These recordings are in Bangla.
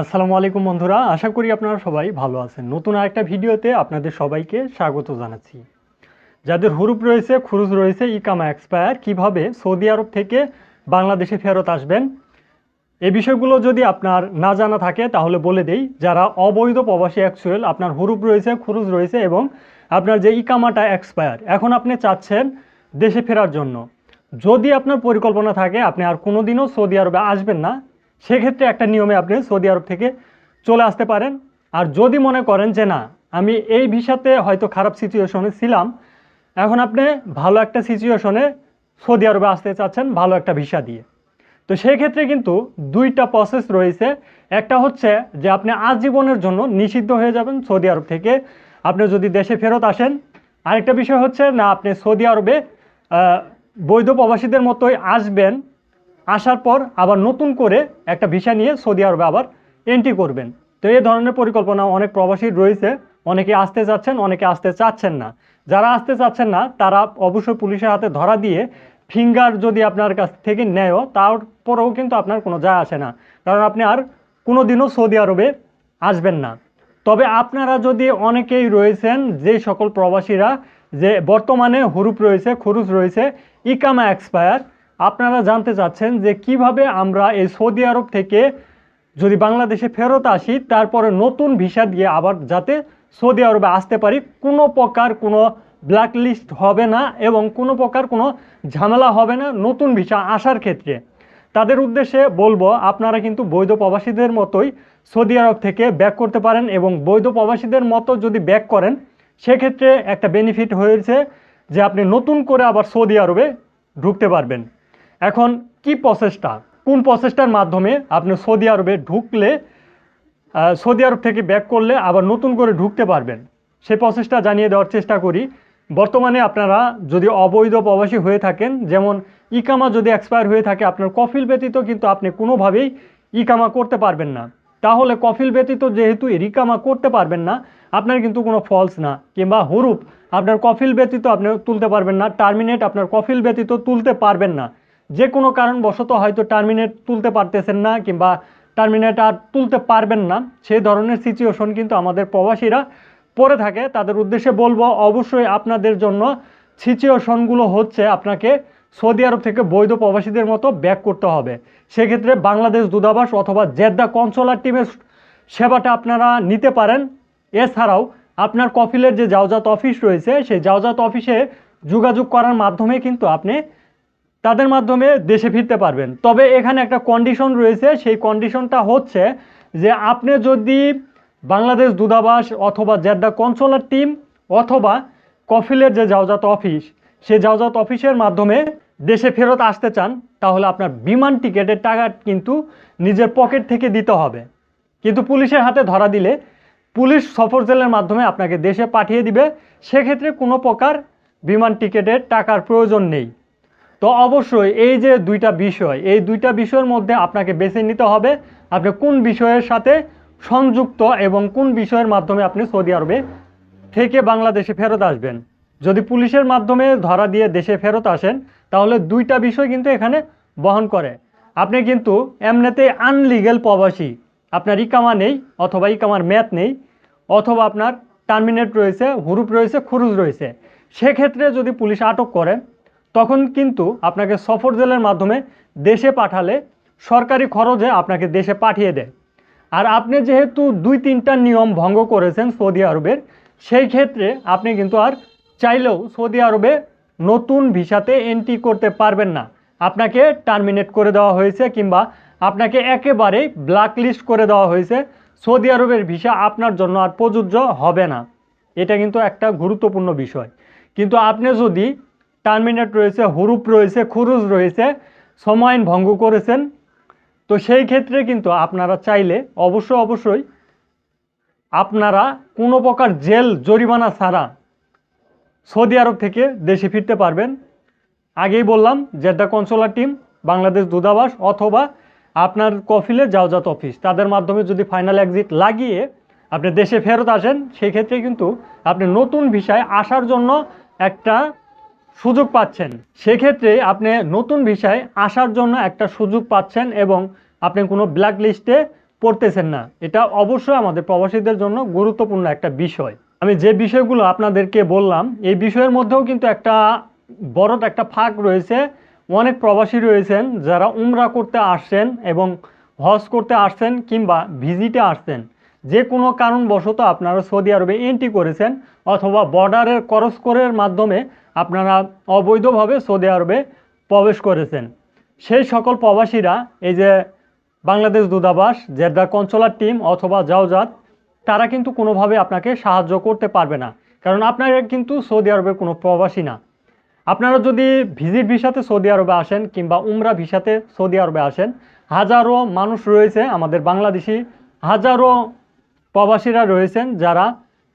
আসসালামু আলাইকুম বন্ধুরা, আশা করি আপনারা সবাই ভালো আছেন। নতুন আরেকটা ভিডিওতে আপনাদের সবাইকে স্বাগত জানাচ্ছি। যাদের হুরুপ রয়েছে, খুরুজ রয়েছে, ইকামা এক্সপায়ার, কীভাবে সৌদি আরব থেকে বাংলাদেশে ফেরত আসবেন এই বিষয়গুলো যদি আপনার না জানা থাকে, তাহলে বলে দেই, যারা অবৈধ প্রবাসী অ্যাকচুয়াল আপনার হুরুপ রয়েছে, খুরুজ রয়েছে, এবং আপনার যে ইকামাটা এক্সপায়ার, এখন আপনি চাচ্ছেন দেশে ফেরার জন্য। যদি আপনার পরিকল্পনা থাকে, আপনি আর কোনোদিনও সৌদি আরবে আসবেন না সেক্ষেত্রে একটা নিয়মে আপনি সৌদি আরব থেকে চলে আসতে পারেন। আর যদি মনে করেন যে না, আমি এই ভিসাতে হয়তো খারাপ সিচুয়েশনে ছিলাম, এখন আপনি ভালো একটা সিচুয়েশনে সৌদি আরবে আসতে চাচ্ছেন ভালো একটা ভিসা দিয়ে। তো সেই ক্ষেত্রে কিন্তু দুইটা প্রসেস রয়েছে। একটা হচ্ছে যে আপনি আজীবনের জন্য নিষিদ্ধ হয়ে যাবেন সৌদি আরব থেকে। আপনি যদি দেশে ফেরত আসেন, আরেকটা বিষয় হচ্ছে না, আপনি সৌদি আরবে বৈধ প্রবাসীদের মতোই আসবেন। আসার পর আবার নতুন করে একটা ভিসা নিয়ে সৌদি আরবে আবার এন্ট্রি করবেন। তো এই ধরনের পরিকল্পনা অনেক প্রবাসী রয়েছে, অনেকে আসতে চাচ্ছেন, অনেকে আসতে চাচ্ছেন না। যারা আসতে চাচ্ছেন না, তারা অবশ্যই পুলিশের হাতে ধরা দিয়ে ফিঙ্গার যদি আপনার কাছ থেকে নেয়ও তারপরেও কিন্তু আপনার কোনো যায় আসে না। কারণ আপনি আর কোনো দিনও সৌদি আরবে আসবেন না। তবে আপনারা যদি অনেকেই রয়েছেন, যে সকল প্রবাসীরা যে বর্তমানে হরুপ রয়েছে, খুরুজ রয়েছে, ইকামা এক্সপায়ার আপনারা জানতে চাচ্ছেন যে কীভাবে আমরা এই সৌদি আরব থেকে যদি বাংলাদেশে ফেরত আসি, তারপরে নতুন ভিসা দিয়ে আবার যাতে সৌদি আরবে আসতে পারি, কোনো প্রকার কোনো ব্ল্যাক লিস্ট হবে না এবং কোনো প্রকার কোনো ঝামেলা হবে না নতুন ভিসা আসার ক্ষেত্রে। তাদের উদ্দেশ্যে বলব, আপনারা কিন্তু বৈধ প্রবাসীদের মতোই সৌদি আরব থেকে ব্যাক করতে পারেন এবং বৈধ প্রবাসীদের মতো যদি ব্যাক করেন, সেক্ষেত্রে একটা বেনিফিট হয়েছে যে আপনি নতুন করে আবার সৌদি আরবে ঢুকতে পারবেন। এখন কি প্রসেসটা কোন প্রসেসটার মাধ্যমে আপনি সৌদি আরবে ঢুকলে সৌদি আরব থেকে ব্যাক করলে আবার নতুন করে ঢুকতে পারবেন? সেই প্রসেসটা জানিয়ে দেওয়ার চেষ্টা করি। বর্তমানে আপনারা যদি অবৈধ প্রবাসী হয়ে থাকেন, যেমন ইকামা যদি এক্সপায়ার হয়ে থাকে, আপনার কফিল ব্যতীত কিন্তু আপনি কোনোভাবেই ইকামা করতে পারবেন না। তাহলে কফিল ব্যতীত যেহেতু রিকামা করতে পারবেন না, আপনার কিন্তু কোনো ফলস না, কিংবা হরুপ। আপনার কফিল ব্যতীত আপনি তুলতে পারবেন না টার্মিনেট আপনার কফিল ব্যতীত তুলতে পারবেন না। যে কোনো কারণবশত হয়তো টার্মিনেট তুলতে পারতেছেন না কিংবা টার্মিনেট আর তুলতে পারবেন না। সেই ধরনের সিচুয়েশন কিন্তু আমাদের প্রবাসীরা পড়ে থাকে। তাদের উদ্দেশ্যে বলব, অবশ্যই আপনাদের জন্য সিচুয়েশনগুলো হচ্ছে আপনাকে সৌদি আরব থেকে বৈধ প্রবাসীদের মতো ব্যাক করতে হবে। সেক্ষেত্রে বাংলাদেশ দূতাবাস অথবা জেদ্দা কনসোলার টিমের সেবাটা আপনারা নিতে পারেন। এছাড়াও আপনার কফিলের যে জাওজাত অফিস রয়েছে, সেই জাওজাত অফিসে যোগাযোগ করার মাধ্যমে কিন্তু আপনি তাদের মাধ্যমে দেশে ফিরতে পারবেন। তবে এখানে একটা কন্ডিশন রয়েছে, সেই কন্ডিশনটা হচ্ছে যে আপনি যদি বাংলাদেশ দূতাবাস অথবা জেদ্দা কনসোলার টিম অথবা কফিলের যে জাওজাত অফিস সেই জাওজাত অফিসের মাধ্যমে দেশে ফেরত আসতে চান, তাহলে আপনার বিমান টিকিটের টাকা কিন্তু নিজের পকেট থেকে দিতে হবে। কিন্তু পুলিশের হাতে ধরা দিলে পুলিশ সফর জেলের মাধ্যমে আপনাকে দেশে পাঠিয়ে দিবে। সেক্ষেত্রে কোনো প্রকার বিমান টিকিটের টাকার প্রয়োজন নেই। তো অবশ্যই এই যে দুইটা বিষয়, এই দুইটা বিষয়ের মধ্যে আপনাকে বেছে নিতে হবে আপনি কোন বিষয়ের সাথে সংযুক্ত এবং কোন বিষয়ের মাধ্যমে আপনি সৌদি আরবে থেকে বাংলাদেশে ফেরত আসবেন। যদি পুলিশের মাধ্যমে ধরা দিয়ে দেশে ফেরত আসেন, তাহলে দুইটা বিষয় কিন্তু এখানে বহন করে। আপনি কিন্তু এমনিতে আনলিগেল প্রবাসী, আপনার ইকামা নেই অথবা ইকামার ম্যাথ নেই, অথবা আপনার টার্মিনেট রয়েছে, হুরুপ রয়েছে, খুরুজ রয়েছে। সেক্ষেত্রে যদি পুলিশ আটক করে তখন কিন্তু আপনাকে সফর জেলের মাধ্যমে দেশে পাঠালে সরকারি খরচে আপনাকে দেশে পাঠিয়ে দেয়। আর আপনি যেহেতু দুই তিনটা নিয়ম ভঙ্গ করেছেন সৌদি আরবের, সেই ক্ষেত্রে আপনি কিন্তু আর চাইলেও সৌদি আরবে নতুন ভিসাতে এন্ট্রি করতে পারবেন না। আপনাকে টার্মিনেট করে দেওয়া হয়েছে কিংবা আপনাকে একেবারেই ব্ল্যাক লিস্ট করে দেওয়া হয়েছে। সৌদি আরবের ভিসা আপনার জন্য আর প্রযোজ্য হবে না। এটা কিন্তু একটা গুরুত্বপূর্ণ বিষয়। কিন্তু আপনি যদি টার্মিনেট রয়েছে, হুরুপ রয়েছে, খুরুজ রয়েছে সময় ভঙ্গ করেছেন। তো সেই ক্ষেত্রে কিন্তু আপনারা চাইলে অবশ্য অবশ্যই আপনারা কোনো প্রকার জেল, জরিমানা ছাড়া সৌদি আরব থেকে দেশে ফিরতে পারবেন। আগেই বললাম, জেদ্দা কনসোলার টিম, বাংলাদেশ দূতাবাস অথবা আপনার কফিলে জাওজাত অফিস। তাদের মাধ্যমে যদি ফাইনাল এক্সিট লাগিয়ে আপনি দেশে ফেরত আসেন সেক্ষেত্রে কিন্তু আপনি নতুন ভিসায় আসার জন্য একটা সুযোগ পাচ্ছেন। সেক্ষেত্রে আপনি নতুন ভিসায় আসার জন্য একটা সুযোগ পাচ্ছেন এবং আপনি কোনো ব্ল্যাক লিস্টে পড়তেছেন না। এটা অবশ্যই আমাদের প্রবাসীদের জন্য গুরুত্বপূর্ণ একটা বিষয়। আমি যে বিষয়গুলো আপনাদেরকে বললাম, এই বিষয়ের মধ্যেও কিন্তু একটা বড় একটা ফাঁক রয়েছে। অনেক প্রবাসী রয়েছেন যারা উমরা করতে আসছেন এবং হজ করতে আসছেন কিংবা ভিজিটে আসছেন। যে কোনো কারণবশত আপনারা সৌদি আরবে এন্ট্রি করেছেন অথবা বর্ডারের করস করের মাধ্যমে আপনারা অবৈধভাবে সৌদি আরবে প্রবেশ করেছেন। সেই সকল প্রবাসীরা, এই যে বাংলাদেশ দূতাবাস, জেদ্দা কনসোলার টিম অথবা জাওজাত তারা কিন্তু কোনোভাবে আপনাকে সাহায্য করতে পারবে না। কারণ আপনারা কিন্তু সৌদি আরবের কোনো প্রবাসী না। আপনারা যদি ভিজিট ভিসাতে সৌদি আরবে আসেন কিংবা উমরা ভিসাতে সৌদি আরবে আসেন, হাজারো মানুষ রয়েছে আমাদের বাংলাদেশি, হাজারো প্রবাসীরা রয়েছেন যারা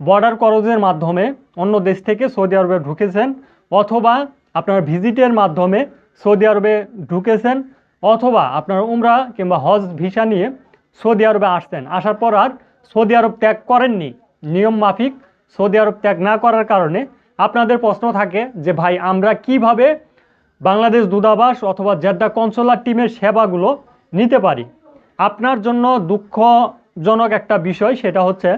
বর্ডার করজের মাধ্যমে অন্য দেশ থেকে সৌদি আরবে ঢুকেছেন অথবা আপনার ভিজিটের মাধ্যমে সৌদি আরবে ঢুকেছেন অথবা আপনার উমরা কিংবা হজ ভিসা নিয়ে সৌদি আরবে আসতেন আসার পর আর সৌদি আরব ত্যাগ করেননি। নিয়ম মাফিক সৌদি আরব ত্যাগ না করার কারণে আপনাদের প্রশ্ন থাকে যে, ভাই, আমরা কীভাবে বাংলাদেশ দূতাবাস অথবা জেদ্দা কনসোলার টিমের সেবাগুলো নিতে পারি? আপনার জন্য দুঃখজনক একটা বিষয়, সেটা হচ্ছে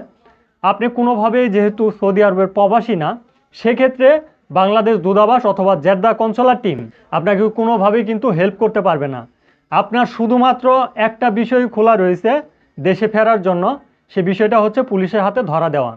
আপনি কোনোভাবেই যেহেতু সৌদি আরবের প্রবাসী না, সেক্ষেত্রে বাংলাদেশ দূতাবাস অথবা জেদ্দা কনসোলার টিম আপনাকে কোনোভাবেই কিন্তু হেল্প করতে পারবে না। আপনার শুধুমাত্র একটা বিষয় খোলা রয়েছে, দেশে ফেরার জন্য, সে বিষয়টা হচ্ছে পুলিশের হাতে ধরা দেওয়া।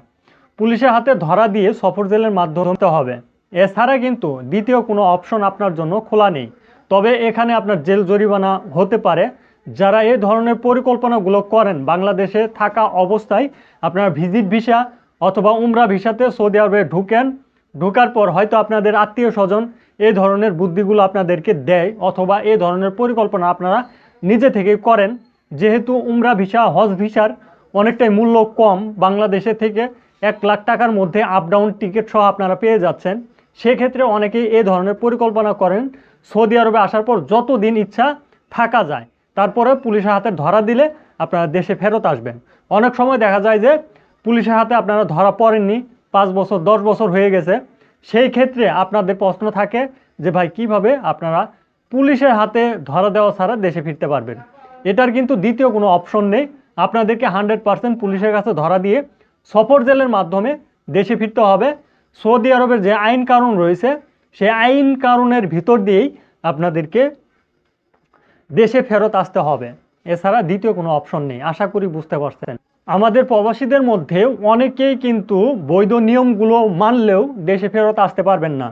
পুলিশের হাতে ধরা দিয়ে সফর জেলের মাধ্যমে হবে। এছাড়া কিন্তু দ্বিতীয় কোনো অপশন আপনার জন্য খোলা নেই। তবে এখানে আপনার জেল জরিমানা হতে পারে যারা এই ধরনের পরিকল্পনাগুলো করেন বাংলাদেশে থাকা অবস্থায় আপনার ভিজিট ভিসা অথবা উমরা ভিসাতে সৌদি আরবে ঢুকেন, ঢোকার পর হয়তো আপনাদের আত্মীয় স্বজন এই ধরনের বুদ্ধিগুলো আপনাদেরকে দেয় অথবা এই ধরনের পরিকল্পনা আপনারা নিজে থেকেই করেন। যেহেতু উমরা ভিসা, হজ ভিসার অনেকটাই মূল্য কম, বাংলাদেশে থেকে এক লাখ টাকার মধ্যে আপ ডাউন টিকিট সহ আপনারা পেয়ে যাচ্ছেন। সেক্ষেত্রে অনেকেই এ ধরনের পরিকল্পনা করেন। সৌদি আরবে আসার পর যত দিন ইচ্ছা থাকা যায়। তারপরে পুলিশের হাতে ধরা দিলে আপনারা দেশে ফেরত আসবেন। অনেক সময় দেখা যায় যে পুলিশের হাতে আপনারা ধরা পড়েননি, পাঁচ বছর, দশ বছর হয়ে গেছে। সেই ক্ষেত্রে আপনাদের প্রশ্ন থাকে যে, ভাই, কীভাবে আপনারা পুলিশের হাতে ধরা দেওয়া ছাড়া দেশে ফিরতে পারবেন? এটার কিন্তু দ্বিতীয় কোনো অপশন নেই। আপনাদেরকে হান্ড্রেড পার্সেন্ট পুলিশের কাছে ধরা দিয়ে সফর জেলের মাধ্যমে দেশে ফিরতে হবে। সৌদি আরবের যে আইন কানুন রয়েছে সেই আইন কানুনের ভিতর দিয়েই আপনাদেরকে দেশে ফেরত আসতে হবে। এছাড়া দ্বিতীয় কোনো অপশন নেই। আশা করি বুঝতে পারছেন। আমাদের প্রবাসীদের মধ্যে অনেকেই কিন্তু বৈধ নিয়মগুলো মানলেও দেশে ফেরত আসতে পারবেন না।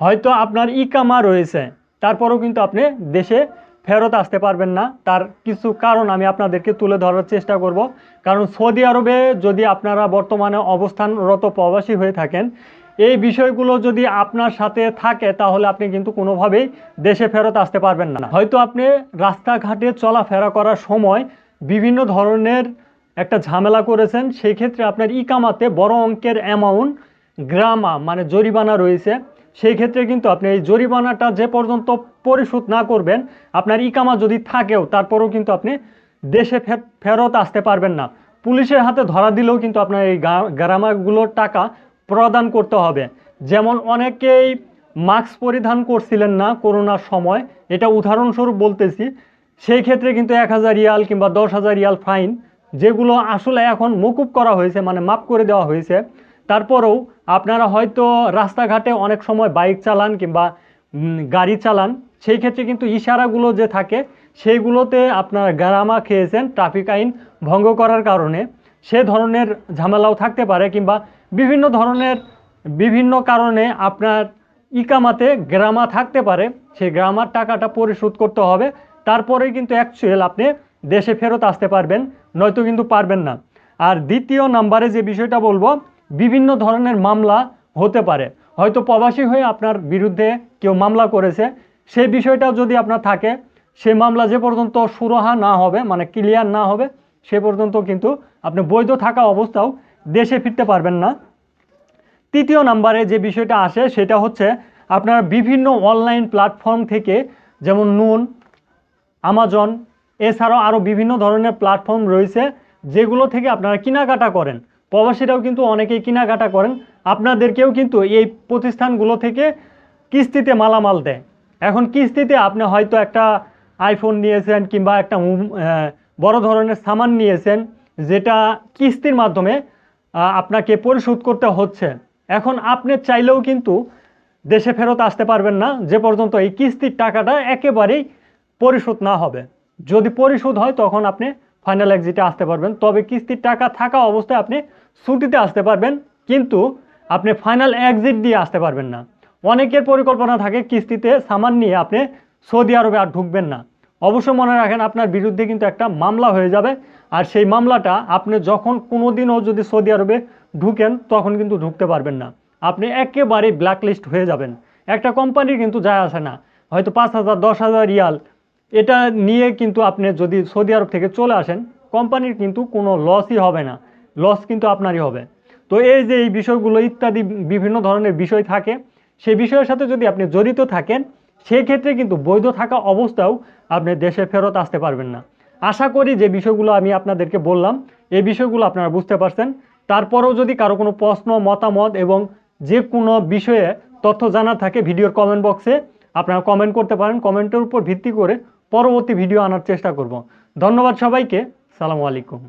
হয়তো আপনার ইকামা রয়েছে, তারপরেও কিন্তু আপনি দেশে ফেরত আসতে পারবেন না। তার কিছু কারণ আমি আপনাদেরকে তুলে ধরার চেষ্টা করব। কারণ সৌদি আরবে যদি আপনারা বর্তমানে অবস্থানরত প্রবাসী হয়ে থাকেন এই বিষয়গুলো যদি আপনার সাথে থাকে, তাহলে আপনি কিন্তু কোনোভাবেই দেশে ফেরত আসতে পারবেন না। হয়তো আপনি রাস্তাঘাটে চলাফেরা করার সময় বিভিন্ন ধরনের একটা ঝামেলা করেছেন সেই ক্ষেত্রে আপনার ইকামাতে বড় অঙ্কের অ্যামাউন্ট গ্রামা মানে জরিমানা রয়েছে। সেই ক্ষেত্রে কিন্তু আপনি এই জরিমানাটা যে পর্যন্ত পরিশোধ না করবেন, আপনার ইকামা যদি থাকেও, তারপরেও কিন্তু আপনি দেশে ফেরত আসতে পারবেন না। পুলিশের হাতে ধরা দিলেও কিন্তু আপনার এই গ্রামাগুলোর টাকা প্রদান করতে হবে। যেমন অনেকেই মাস্ক পরিধান করছিলেন না করোনার সময়। এটা উদাহরণস্বরূপ বলতেছি, সেই ক্ষেত্রে কিন্তু এক হাজার রিয়াল কিংবা দশ হাজার রিয়াল ফাইন, যেগুলো আসলে এখন মকুব করা হয়েছে মানে মাপ করে দেওয়া হয়েছে। তারপরেও আপনারা হয়তো রাস্তাঘাটে অনেক সময় বাইক চালান কিংবা গাড়ি চালান, সেই ক্ষেত্রে কিন্তু ইশারাগুলো যে থাকে, সেইগুলোতে আপনারা গারামা খেয়েছেন, ট্রাফিক আইন ভঙ্গ করার কারণে। সে ধরনের ঝামেলাও থাকতে পারে কিংবা বিভিন্ন ধরনের বিভিন্ন কারণে আপনার ইকামাতে গ্রামা থাকতে পারে, সেই গ্রামার টাকাটা পরিশোধ করতে হবে। তারপরেই কিন্তু অ্যাকচুয়াল আপনি দেশে ফেরত আসতে পারবেন, নয়তো কিন্তু পারবেন না। আর দ্বিতীয় নাম্বারে যে বিষয়টা বলব, বিভিন্ন ধরনের মামলা হতে পারে। হয়তো প্রবাসী হয়ে আপনার বিরুদ্ধে কেউ মামলা করেছে সেই বিষয়টাও যদি আপনার থাকে, সে মামলা যে পর্যন্ত সুরাহা না হবে মানে ক্লিয়ার না হবে, সে পর্যন্ত কিন্তু আপনি বৈধ থাকা অবস্থাও দেশে ফিরতে পারবেন না। তৃতীয় নাম্বারে যে বিষয়টা আসে, সেটা হচ্ছে আপনার বিভিন্ন অনলাইন প্ল্যাটফর্ম থেকে যেমন নুন, আমাজন, এছাড়াও আরও বিভিন্ন ধরনের প্ল্যাটফর্ম রয়েছে, যেগুলো থেকে আপনারা কেনাকাটা করেন। প্রবাসীরাও কিন্তু অনেকেই কেনাকাটা করেন। আপনাদেরকেও কিন্তু এই প্রতিষ্ঠানগুলো থেকে কিস্তিতে মালামাল দেয়। এখন কিস্তিতে আপনি হয়তো একটা আইফোন নিয়েছেন কিংবা একটা বড় ধরনের সামান নিয়েছেন, যেটা কিস্তির মাধ্যমে আপনাকে পরিশোধ করতে হচ্ছে। এখন আপনি চাইলেও কিন্তু দেশে ফেরত আসতে পারবেন না, যে পর্যন্ত এই কিস্তির টাকাটা একেবারেই পরিশোধ না হবে। যদি পরিশোধ হয়, তখন আপনি ফাইনাল এক্সিটে আসতে পারবেন। তবে কিস্তির টাকা থাকা অবস্থায় আপনি ছুটিতে আসতে পারবেন, কিন্তু আপনি ফাইনাল এক্সিট দিয়ে আসতে পারবেন না। অনেকের পরিকল্পনা থাকে কিস্তিতে সামান নিয়ে আপনি সৌদি আরবে আর ঢুকবেন না। অবশ্যই মনে রাখেন আপনার বিরুদ্ধে কিন্তু একটা মামলা হয়ে যাবে। আর সেই মামলাটা আপনি যখন কোনো দিনও যদি সৌদি আরবে ঢুকেন, তখন কিন্তু ঢুকতে পারবেন না। আপনি একেবারে ব্ল্যাকলিস্ট হয়ে যাবেন। একটা কোম্পানির কিন্তু যায় আসে না। হয়তো পাঁচ হাজার, দশ হাজার রিয়াল। এটা নিয়ে কিন্তু আপনি যদি সৌদি আরব থেকে চলে আসেন কোম্পানির কিন্তু কোনো লসই হবে না। লস কিন্তু আপনারই হবে। তো এই যে এই বিষয়গুলো ইত্যাদি বিভিন্ন ধরনের বিষয় থাকে, সেই বিষয়ের সাথে যদি আপনি জড়িত থাকেন সেই ক্ষেত্রে কিন্তু বৈধ থাকা অবস্থাও আপনি দেশে ফেরত আসতে পারবেন না। আশা করি যে বিষয়গুলো আমি আপনাদেরকে বললাম, এই বিষয়গুলো আপনারা বুঝতে পারছেন। তারপরেও যদি কারও কোনো প্রশ্ন, মতামত এবং যে কোনো বিষয়ে তথ্য জানার থাকে ভিডিওর কমেন্ট বক্সে আপনারা কমেন্ট করতে পারেন। কমেন্টের উপর ভিত্তি করে পরবর্তী ভিডিও আনার চেষ্টা করব। ধন্যবাদ সবাইকে। সালামু আলাইকুম।